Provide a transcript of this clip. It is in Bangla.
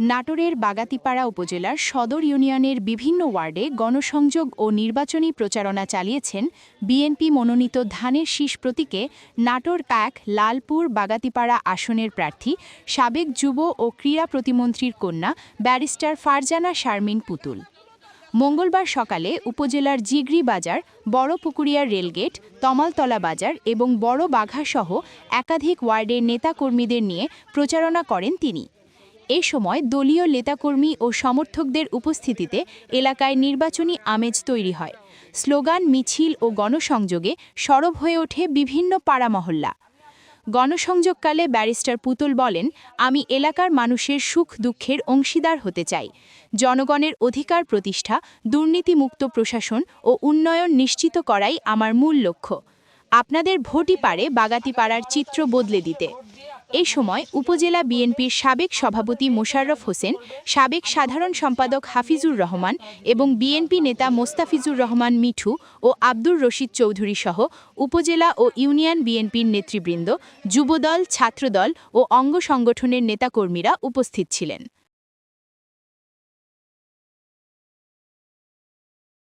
নাটোরের বাগাতিপাড়া উপজেলার সদর ইউনিয়নের বিভিন্ন ওয়ার্ডে গণসংযোগ ও নির্বাচনী প্রচারণা চালিয়েছেন বিএনপি মনোনীত ধানের শীষ প্রতীকে নাটোর এক লালপুর বাগাতিপাড়া আসনের প্রার্থী, সাবেক যুব ও ক্রীড়া প্রতিমন্ত্রীর কন্যা ব্যারিস্টার ফারজানা শারমিন পুতুল। মঙ্গলবার সকালে উপজেলার জিগরি বাজার, বড় পুকুরিয়া রেলগেট তমালতলা বাজার এবং বড় বাঘাসহ একাধিক ওয়ার্ডের নেতাকর্মীদের নিয়ে প্রচারণা করেন তিনি। এ সময় দলীয় নেতাকর্মী ও সমর্থকদের উপস্থিতিতে এলাকায় নির্বাচনী আমেজ তৈরি হয়। স্লোগান, মিছিল ও গণসংযোগে সরব হয়ে ওঠে বিভিন্ন পাড়া মহল্লা। গণসংযোগকালে ব্যারিস্টার পুতুল বলেন, আমি এলাকার মানুষের সুখ দুঃখের অংশীদার হতে চাই। জনগণের অধিকার প্রতিষ্ঠা, দুর্নীতিমুক্ত প্রশাসন ও উন্নয়ন নিশ্চিত করাই আমার মূল লক্ষ্য। আপনাদের ভোটই পারে বাগাতিপাড়ার চিত্র বদলে দিতে। এই সময় উপজেলা বিএনপির সাবেক সভাপতি মোশাররফ হোসেন, সাবেক সাধারণ সম্পাদক হাফিজুর রহমান এবং বিএনপি নেতা মোস্তাফিজুর রহমান মিঠু ও আব্দুর রশিদ চৌধুরী সহ উপজেলা ও ইউনিয়ন বিএনপির নেতৃবৃন্দ, যুবদল, ছাত্রদল ও অঙ্গ সংগঠনের নেতাকর্মীরা উপস্থিত ছিলেন।